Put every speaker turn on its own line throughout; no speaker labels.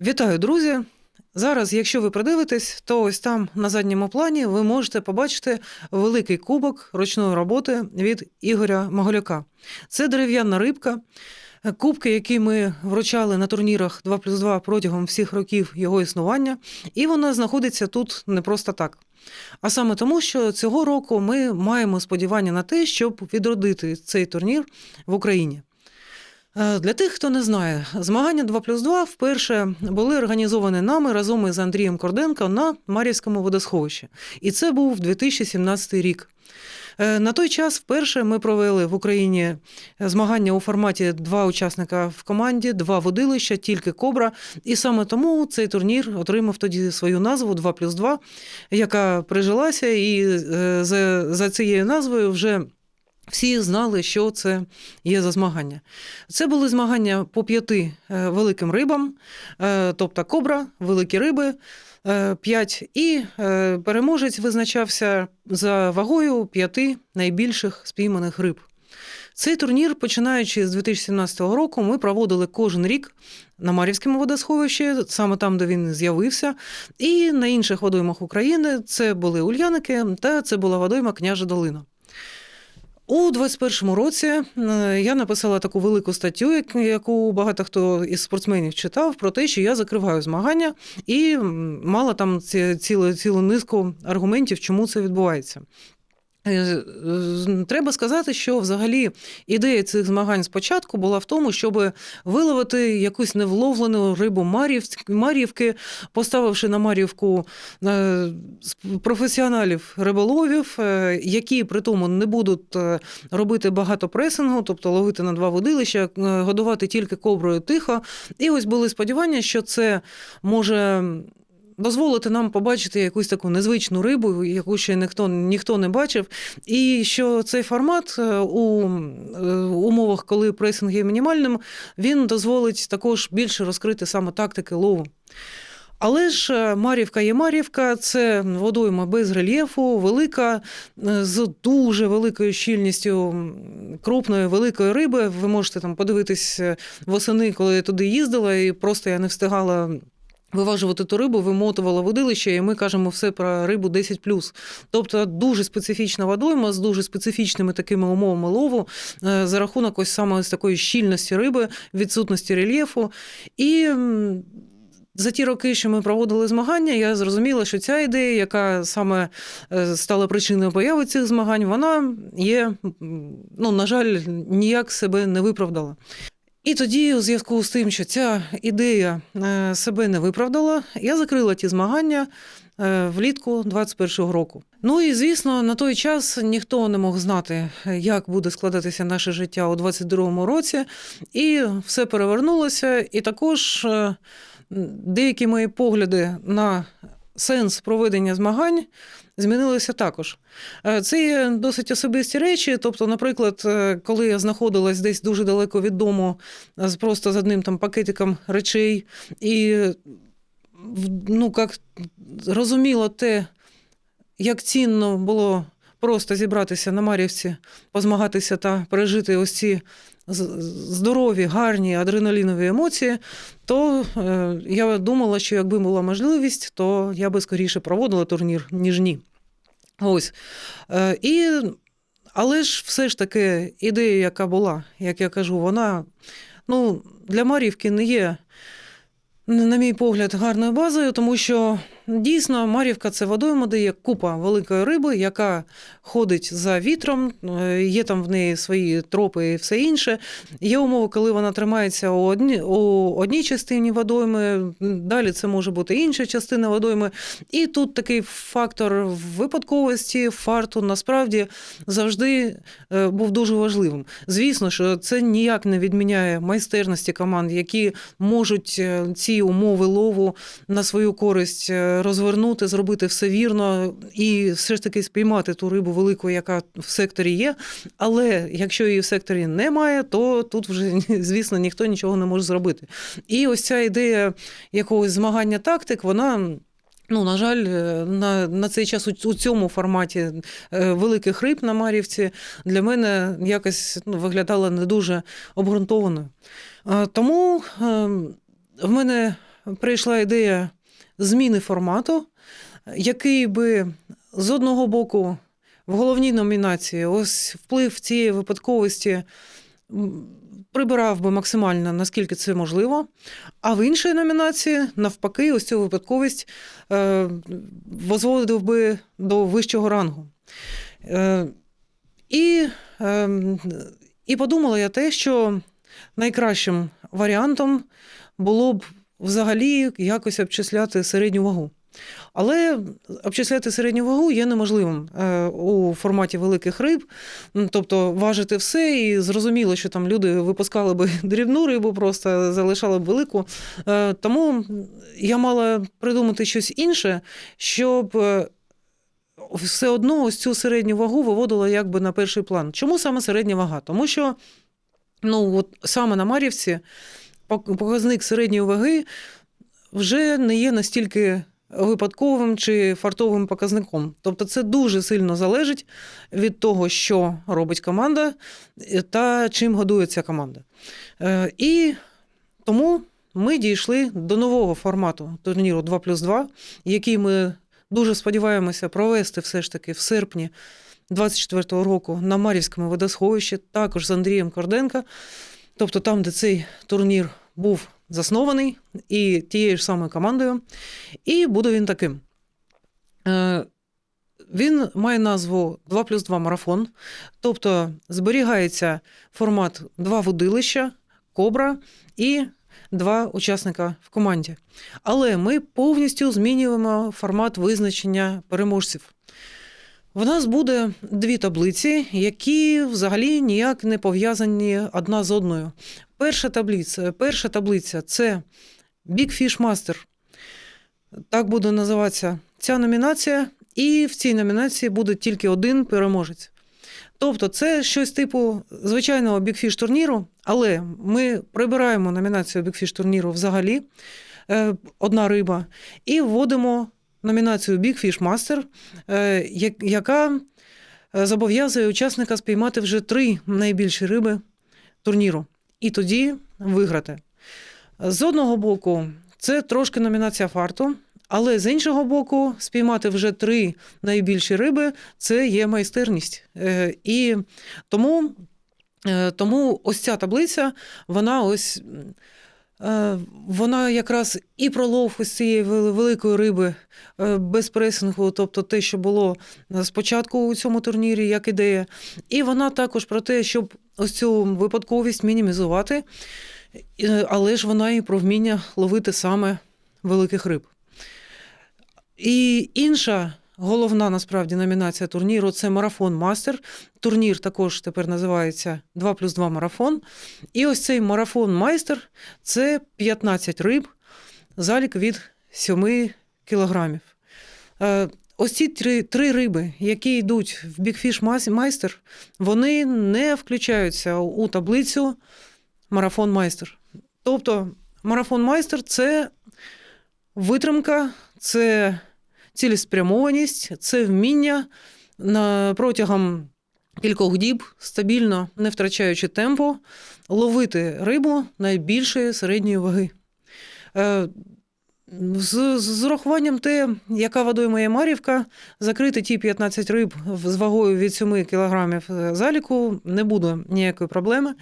Вітаю, друзі! Зараз, якщо ви придивитесь, то ось там на задньому плані ви можете побачити великий кубок ручної роботи від Ігоря Моголяка. Це дерев'яна рибка. Кубки, які ми вручали на турнірах 2 плюс 2 протягом всіх років його існування, і вона знаходиться тут не просто так. А саме тому, що цього року ми маємо сподівання на те, щоб відродити цей турнір в Україні. Е, Для тих, хто не знає, змагання 2 плюс 2 вперше були організовані нами разом із Андрієм Корденко на Мар'ївському водосховищі. І це був 2017 рік. Е, На той час вперше ми провели в Україні змагання у форматі два учасника в команді, два водилища, тільки кобра. І саме тому цей турнір отримав тоді свою назву 2 плюс 2, яка прижилася, і е, за, за цією назвою вже. Всі знали, що це є за змагання. Це були змагання по п'яти е, великим рибам, е, тобто кобра, великі риби, е, п'ять, і переможець визначався за вагою п'яти найбільших спійманих риб. Цей турнір, починаючи з 2017 року, ми проводили кожен рік на Мар'ївському водосховищі, саме там, де він з'явився, і на інших водоймах України це були Ульяники та це була водойма Княжа Долина. У 21-му році е, я написала таку велику статтю, яку багато хто із спортсменів читав, про те, що я закриваю змагання, і мала там ці- цілу, цілу низку аргументів, чому це відбувається. Е, Треба сказати, що взагалі ідея цих змагань спочатку була в тому, щоб виловити якусь невловлену рибу Мар'їв- Мар'ївки, поставивши на Мар'ївку е, професіоналів риболовів, е, які при тому не будуть робити багато пресингу, тобто ловити на два водилища, годувати тільки коброю тихо. І ось були сподівання, що це може. Дозволити нам побачити якусь таку незвичну рибу, яку ще ніхто, ніхто не бачив, і що цей формат е, у е, умовах, коли пресинг є мінімальним, він дозволить також більше розкрити саме тактики лову. Але ж е, Мар'ївка є Мар'ївка, це водойма без рельєфу, велика, з дуже великою щільністю крупної великої риби. Ви можете там подивитись восени, коли я туди їздила, і просто я не встигала. Виважувати ту рибу, вимотувала водилище, і ми кажемо все про рибу 10+. Тобто дуже специфічна водойма з дуже специфічними такими умовами лову е, за рахунок ось саме з такої щільності риби, відсутності рельєфу. І за ті роки, що ми проводили змагання, я зрозуміла, що ця ідея, яка саме е, стала причиною появи цих змагань, вона є, ну, на жаль, ніяк себе не виправдала. І тоді, у зв'язку з тим, що ця ідея е, себе не виправдала, я закрила ті змагання е, влітку 21-го року. Ну і звісно, на той час ніхто не мог знати, як буде складатися наше життя у 22-му році, і все перевернулося. І також е, деякі мої погляди на сенс проведення змагань змінилися також. Е, Це є досить особисті речі. Тобто, наприклад, е, коли я знаходилась десь дуже далеко від дому, е, просто з одним там пакетиком речей, і ну, як розуміло те, як цінно було просто зібратися на Мар'ївці, позмагатися та пережити ось ці здорові, гарні адреналінові емоції, то е, я думала, що якби була можливість, то я би скоріше проводила турнір, ніж ні. Ось. Е, і, але ж все ж таки ідея, яка була, як я кажу, вона ну, для Мар'ївки не є, на мій погляд, гарною базою, тому що дійсно Мар'ївка це водойма, де є купа великої риби, яка ходить за вітром, е, є там в неї свої тропи і все інше. Є умови, коли вона тримається у одній, у одній частині водойми, далі це може бути інша частина водойми. І тут такий фактор випадковості, фарту насправді завжди е, був дуже важливим. Звісно, що це ніяк не відміняє майстерності команд, які можуть е, ці умови лову на свою користь розвернути, зробити все вірно і все ж таки спіймати ту рибу велику, яка в секторі є. Але якщо її в секторі немає, то тут вже, звісно, ніхто нічого не може зробити. І ось ця ідея якогось змагання тактик, вона. Ну, на жаль, е, на, на цей час у, у цьому форматі е, великих риб на Мар'ївці для мене якось ну, виглядала не дуже обґрунтованою. Е, Тому е, в мене прийшла ідея зміни формату, який би з одного боку в головній номінації ось вплив цієї випадковості прибирав би максимально, наскільки це можливо. А в іншій номінації, навпаки, ось цю випадковість е, возводив би до вищого рангу. Е, і, е, і подумала я те, що найкращим варіантом було б взагалі якось обчисляти середню вагу. Але обчисляти середню вагу є неможливим е, у форматі великих риб. Тобто важити все, і зрозуміло, що там люди випускали би дрібну рибу, просто залишали б велику. Е, Тому я мала придумати щось інше, щоб е, все одно ось цю середню вагу виводила якби на перший план. Чому саме середня вага? Тому що ну, от саме на Мар'ївці пок- показник середньої ваги вже не є настільки випадковим чи фартовим показником. Тобто це дуже сильно залежить від того, що робить команда е, та чим годується команда. Е, І тому ми дійшли до нового формату турніру 2 плюс 2, який ми дуже сподіваємося провести все ж таки в серпні 24-го року на Мар'ївському водосховищі, також з Андрієм Корденко. Тобто там, де цей турнір був заснований, і тією ж самою командою. І буде він таким. Е, Він має назву 2 плюс 2 марафон, тобто зберігається формат два водилища, кобра і два учасника в команді. Але ми повністю змінюємо формат визначення переможців. В нас буде дві таблиці, які взагалі ніяк не пов'язані одна з одною. Перша таблиця, перша таблиця це Big Fish Master. Так буде називатися ця номінація, і в цій номінації буде тільки один переможець. Тобто, це щось типу звичайного Fish турніру, але ми прибираємо номінацію Fish турніру взагалі е, одна риба, і вводимо номінацію Big Fish Master, е, яка е, зобов'язує учасника спіймати вже три найбільші риби турніру, і тоді виграти. З одного боку, це трошки номінація фарту, але з іншого боку, спіймати вже три найбільші риби це є майстерність. Е, І тому, тому ось ця таблиця, вона ось. Е, Вона якраз і про лов ось цієї великої риби е, без пресингу, тобто те, що було е, спочатку у цьому турнірі, як ідея. І вона також про те, щоб ось цю випадковість мінімізувати, але ж вона і про вміння ловити саме великих риб. І інша головна насправді номінація турніру це марафон мастер. Турнір також тепер називається 2 плюс 2 марафон. І ось цей марафон майстер це 15 риб, залік від 7 кілограмів. Е, Ось ці три, три риби, які йдуть в Mas- майстер, вони не включаються у таблицю марафон майстер. Тобто, марафон майстер це витримка, це цілеспрямованість, це вміння протягом кількох діб, стабільно, не втрачаючи темпу, ловити рибу найбільшої середньої ваги. Е, з, з урахуванням те, яка водойма є Марівка, закрити ті 15 риб з вагою від 7 кг заліку не буде ніякої проблеми.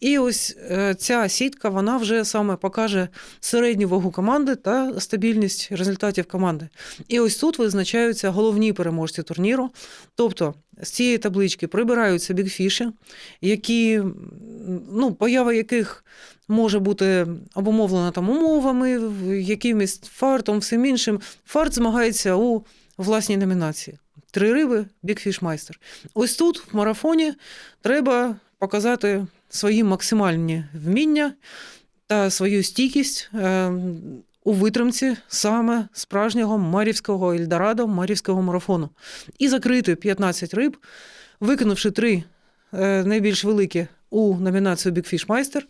І ось е, ця сітка вона вже саме покаже середню вагу команди та стабільність результатів команди. І ось тут визначаються головні переможці турніру. Тобто з цієї таблички прибираються бікфіші, які, ну, поява яких може бути обумовлена там умовами, якимось фартом, всім іншим. Фарт змагається у власній номінації. Три риби Big майстер. Ось тут, в марафоні, треба показати свої максимальні вміння та свою стійкість е, у витримці саме справжнього марівського Ельдорадо, марівського марафону. І закрити 15 риб, викинувши три е, найбільш великі у номінацію Fish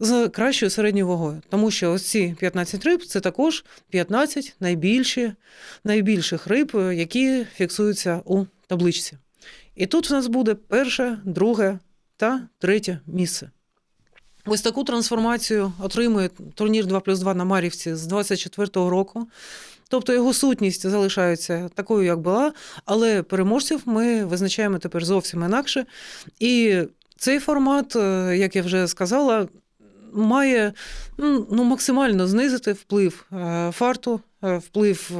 з кращою середньою вагою. Тому що ось ці 15 риб це також 15 найбільші, найбільших риб, е, які фіксуються у табличці. І тут в нас буде перше, друге та третє місце. Ось таку трансформацію отримує турнір 2 плюс 2 на Марівці з 24-го року. Тобто його сутність залишається такою, як була, але переможців ми визначаємо тепер зовсім інакше. І цей формат, е, як я вже сказала, має ну, ну, максимально знизити вплив е, фарту, е, вплив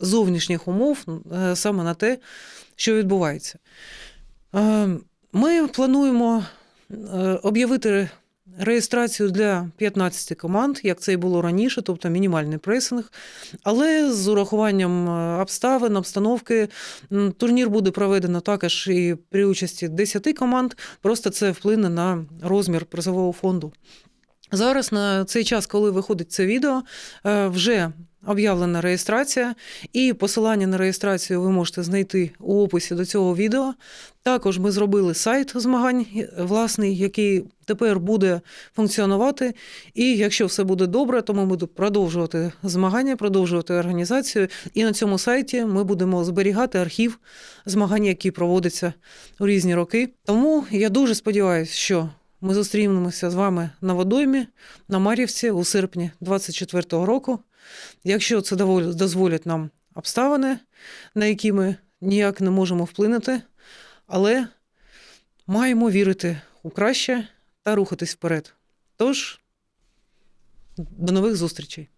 зовнішніх умов саме на те, що відбувається. Ми плануємо об'явити реєстрацію для 15 команд, як це і було раніше, тобто мінімальний пресинг. Але з урахуванням е, обставин, обстановки, турнір буде проведено також і при участі 10 команд. Просто це вплине на розмір призового фонду. Зараз на цей час, коли виходить це відео, е, вже об'явлена реєстрація, і посилання на реєстрацію ви можете знайти у описі до цього відео. Також ми зробили сайт змагань власний, який тепер буде функціонувати. І якщо все буде добре, то ми будемо продовжувати змагання, продовжувати організацію. І на цьому сайті ми будемо зберігати архів змагань, які проводяться у різні роки. Тому я дуже сподіваюся, що ми зустрінемося з вами на водоймі на Мар'ївці у серпні 24-го року. Якщо це дозволять нам обставини, на які ми ніяк не можемо вплинути, але маємо вірити у краще та рухатись вперед. Тож, до нових зустрічей!